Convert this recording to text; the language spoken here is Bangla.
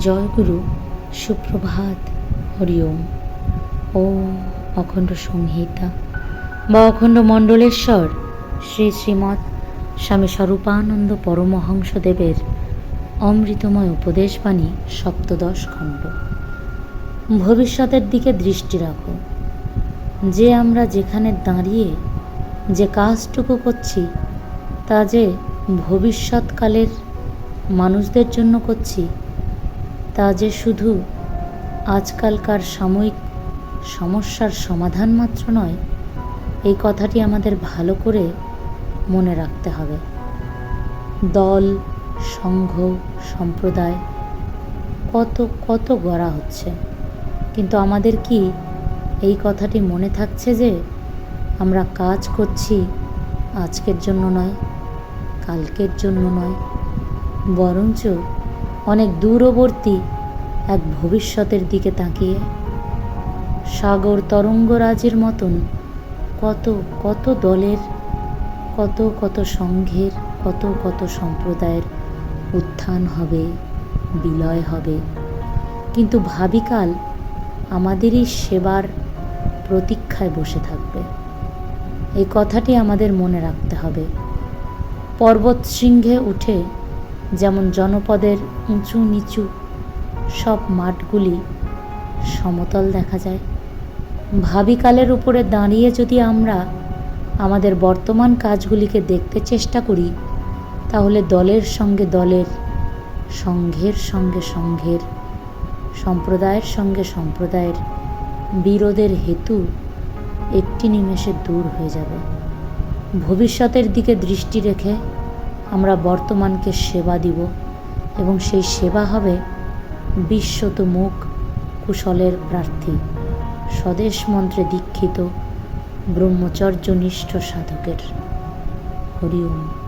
জয়গুরু সুপ্রভাত, হরি ওম। অখণ্ড সংহিতা। বা অখণ্ড মণ্ডলেশ্বর, শ্রী শ্রীমৎ স্বামী স্বরূপানন্দ পরমহংসদেবের অমৃতময় উপদেশবাণী সপ্তদশ খণ্ড। ভবিষ্যতের দিকে দৃষ্টি রাখো। যে আমরা যেখানে দাঁড়িয়ে যে কাজটুকু করছি, তা যে ভবিষ্যৎকালের মানুষদের জন্য করছি তা যে শুধু আজকালকার সাময়িক সমস্যার সমাধান মাত্র নয়, এই কথাটি আমাদের ভালো করে মনে রাখতে হবে। দল, সংঘ, সম্প্রদায়, কত কত গড়া হচ্ছে। কিন্তু আমাদের কি এই কথাটি মনে থাকছে যে আমরা কাজ করছি আজকের জন্য নয়, কালকের জন্য নয়, বরঞ্চ অনেক দূরবর্তী এক ভবিষ্যতের দিকে তাকিয়ে। সাগর তরঙ্গরাজের মতন কত কত দলের, কত কত সংঘের, কত কত সম্প্রদায়ের উত্থান হবে, বিলয় হবে। কিন্তু ভাবিকাল আমাদেরই সেবার প্রতীক্ষায় বসে থাকবে। এই কথাটি আমাদের মনে রাখতে হবে। পর্বত শৃঙ্গে উঠে যেমন জনপদের উঁচু নিচু সব মাঠগুলি সমতল দেখা যায়। ভাবিকালের উপরে দাঁড়িয়ে যদি আমরা আমাদের বর্তমান কাজগুলিকে দেখতে চেষ্টা করি, তাহলে দলের সঙ্গে দলের, সংঘের সঙ্গে সংঘের, সম্প্রদায়ের সঙ্গে সম্প্রদায়ের বিরোধের হেতু একটি নিমেষে দূর হয়ে যাবে। ভবিষ্যতের দিকে দৃষ্টি রেখে আমরা বর্তমানকে সেবা দিব এবং সেই সেবা হবে বিশ্বত মুখ কুশলের প্রার্থী। স্বদেশ মন্ত্রে দীক্ষিত ব্রহ্মচর্যনিষ্ঠ সাধকের। হরি ওম।